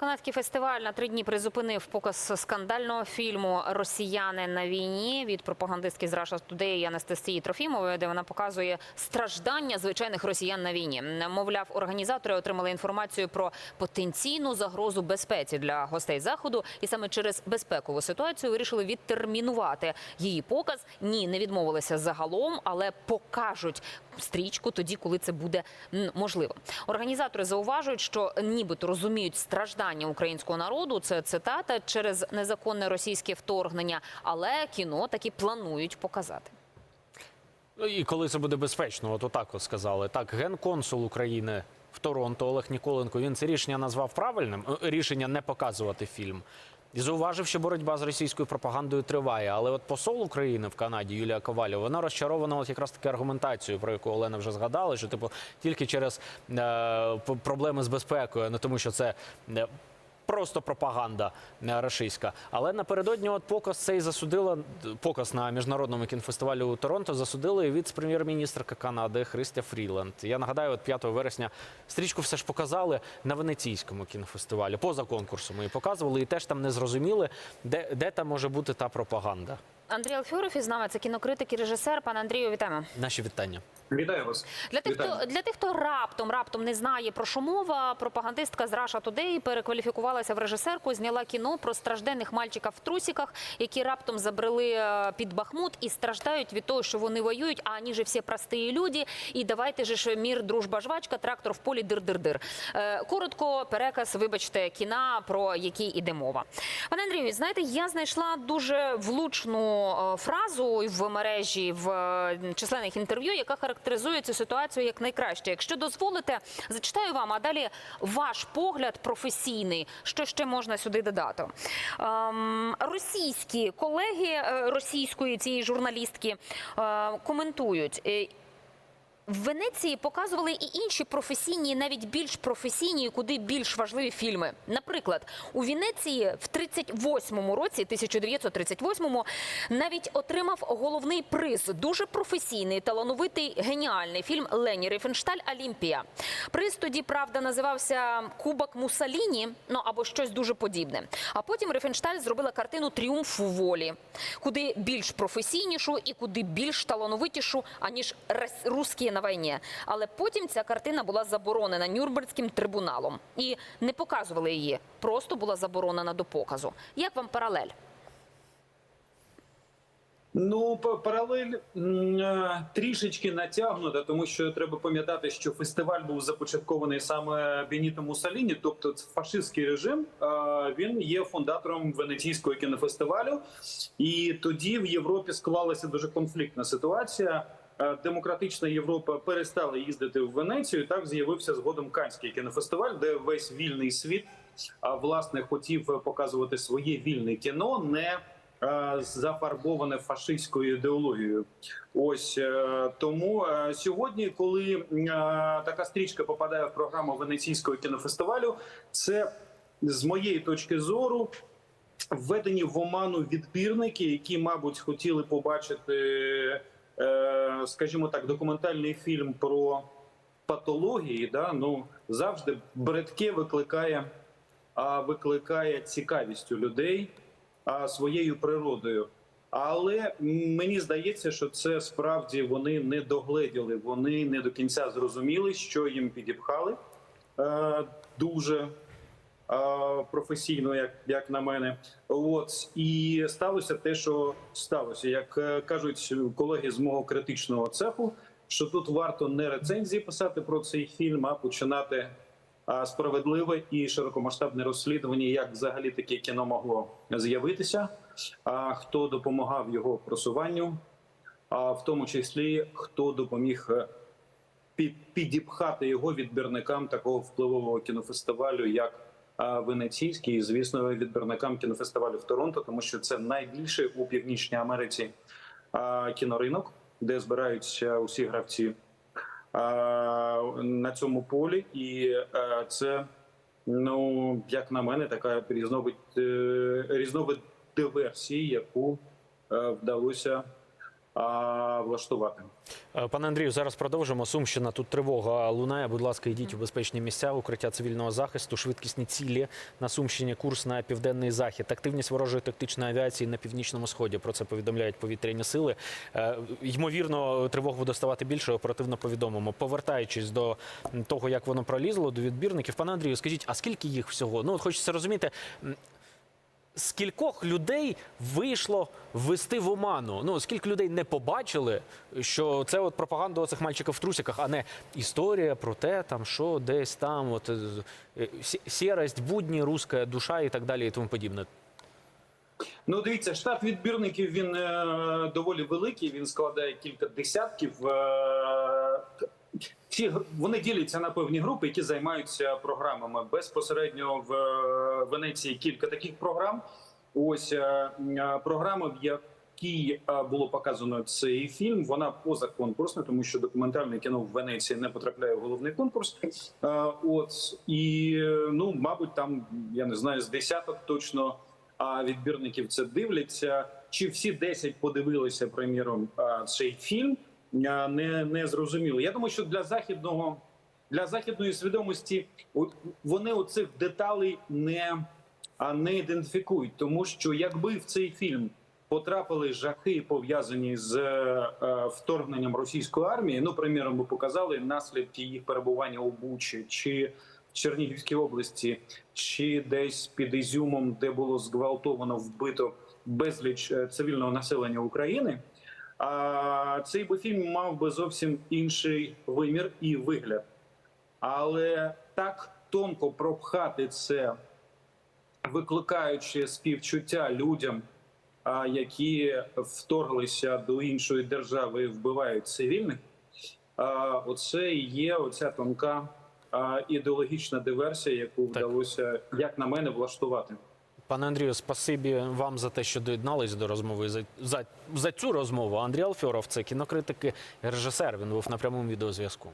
Канадський фестиваль на три дні призупинив показ скандального фільму Росіяни на війні від пропагандистки з Russia Today Анастасії Трофімової, де вона показує страждання звичайних росіян на війні. Мовляв, організатори отримали інформацію про потенційну загрозу безпеці для гостей заходу, і саме через безпекову ситуацію вирішили відтермінувати її показ. Ні, не відмовилися загалом, але покажуть стрічку тоді, коли це буде можливо. Організатори зауважують, що нібито розуміють страждання українського народу. Це цитата через незаконне російське вторгнення, але кіно таки планують показати. Ну і коли це буде безпечно, от отак от сказали. Так, генконсул України в Торонто Олег Ніколенко. Він це рішення назвав правильним. е, Рішення не показувати фільм. І зауважив, що боротьба з російською пропагандою триває. Але от посол України в Канаді Юлія Ковальова, вона розчарована от якраз таки аргументацією, про яку Олена вже згадала, що типу тільки через е, проблеми з безпекою, не тому, що це. Просто пропаганда е, рашистська. Але напередодні от показ цей засудила показ на міжнародному кінофестивалі у Торонто засудили віце-прем'єр-міністрка Канади Христя Фріланд. Я нагадаю, от 5 вересня стрічку все ж показали на венеційському кінофестивалі, поза конкурсом її показували, і теж там не зрозуміли, де, де там може бути та пропаганда. Андрій Алфьоров із нами це кінокритик і режисер. Пане Андрію, вітаємо. Наші вітання. Вітаю вас. Для тих, Вітаю. хто для тих, хто раптом раптом не знає про що мова, пропагандистка з Russia Today перекваліфікувалася в режисерку, зняла кіно про стражденних мальчиків в трусиках, які раптом забрели е, під Бахмут і страждають від того, що вони воюють. А вони же всі прості люди. І давайте же ж мір, дружба, жвачка, трактор в полі дир-дир-дир. Е, Коротко переказ, вибачте, кіна про який іде мова. Пане Андрію, знаєте, я знайшла дуже влучну е, фразу в мережі в численних інтерв'ю, яка характеризує цю ситуацію як найкраще. Якщо дозволите, зачитаю вам, а далі ваш погляд професійний. Що ще можна сюди додати? Ем, російські колеги е, російської цієї журналістки е, коментують. В Венеції показували і інші професійні, навіть більш професійні, куди більш важливі фільми. Наприклад, у Венеції в 38-му році, 1938-му, навіть отримав головний приз. Дуже професійний, талановитий, геніальний фільм Лені Рифеншталь Олімпія. Приз тоді, правда, називався Кубок Мусаліні, ну або щось дуже подібне. А потім Рифеншталь зробила картину Тріумф волі, куди більш професійнішу і куди більш талановитішу, аніж «Рос- русські на війні. Але потім ця картина була заборонена Нюрнберзьким трибуналом і не показували її. Просто була заборонена до показу. Як вам паралель? Ну, паралель е, трішечки натягнута, тому що треба пам'ятати, що фестиваль був започаткований саме Беніто Муссоліні, тобто фашистський режим. Він є фундатором венеційського кінофестивалю, і тоді в Європі склалася дуже конфліктна ситуація. Е, Демократична Європа перестала їздити в Венецію. Так з'явився згодом Канський кінофестиваль, де весь вільний світ власне хотів показувати своє вільне кіно, не е, зафарбоване фашистською ідеологією. Ось е, тому сьогодні, коли така стрічка попадає в програму Венеційського кінофестивалю, це з моєї точки зору. Введені в оману відбірники, які, мабуть, хотіли побачити, скажімо так, документальний фільм про патології. Да? Ну завжди бредке викликає, а викликає цікавість у людей а, своєю природою. Але мені здається, що це справді вони не догледіли, вони не до кінця зрозуміли, що їм підіпхали е, дуже е, професійно, як, як на мене. От і сталося те, що сталося. Як е, кажуть колеги з мого критичного цеху, що тут варто не рецензії писати про цей фільм, а починати справедливе і широкомасштабне розслідування, як взагалі таке кіно могло з'явитися, а хто допомагав його просуванню, а в тому числі хто допоміг е, під, підіпхати його відбірникам такого впливового кінофестивалю, як а, Венеційський, і звісно, відбірникам кінофестивалю в Торонто, тому що це найбільший у північній Америці кіноринок, де збираються усі гравці на цьому полі, і це, ну як на мене, така різновид е, різновид диверсії, яку е, вдалося влаштувати. Е, Пане Андрію, зараз продовжимо. Сумщина тут тривога лунає. Будь ласка, йдіть у безпечні місця, укриття цивільного захисту, швидкісні цілі на Сумщині. Курс на південний захід. Активність ворожої тактичної авіації на північному сході. Про це повідомляють повітряні сили. Е, Ймовірно, тривог буде ставати більше. Оперативно повідомимо. Повертаючись до того, як воно пролізло, до відбірників. Пане Андрію, скажіть, а скільки їх всього? Ну от хочеться розуміти. Скількох людей вийшло ввести в оману? Ну скільки людей не побачили, що це от пропаганда цих мальчиків в трусиках, а не історія про те, там що десь там, от е, е, сі- сірость, будні, руська душа і так далі, і тому подібне. Ну, дивіться, штат відбірників він е, доволі великий. Він складає кілька десятків. Е, всі вони діляться на певні групи, які займаються програмами. Безпосередньо в е, Венеції кілька таких програм. Ось е, е, програма, в якій е, було показано цей фільм. Вона позаконкурсна, тому що документальне кіно в Венеції не потрапляє в головний конкурс. От і ну, мабуть, там я не знаю, з десяток точно відбірників це дивляться. Чи всі 10 подивилися, приміром, цей фільм? Не, не зрозуміло. Я думаю, що для західного для західної свідомості вони оцих деталей не, не ідентифікують, тому що якби в цей фільм потрапили жахи, пов'язані з е, е, вторгненням російської армії. Ну, приміром, ми показали наслідки їх перебування у Бучі чи в Чернігівській області, чи десь під Ізюмом, де було зґвалтовано вбито безліч е, цивільного населення України. А цей би фільм мав би зовсім інший вимір і вигляд. Але так тонко пропхати це, викликаючи співчуття людям, які вторглися до іншої держави і вбивають цивільних. Оце і є оця тонка ідеологічна диверсія, яку вдалося, як на мене, влаштувати. Пане Андрію, спасибі вам за те, що доєднались до розмови за, за, за цю розмову. Андрій Алфьоров, це кінокритик і режисер. Він був на прямому відеозв'язку.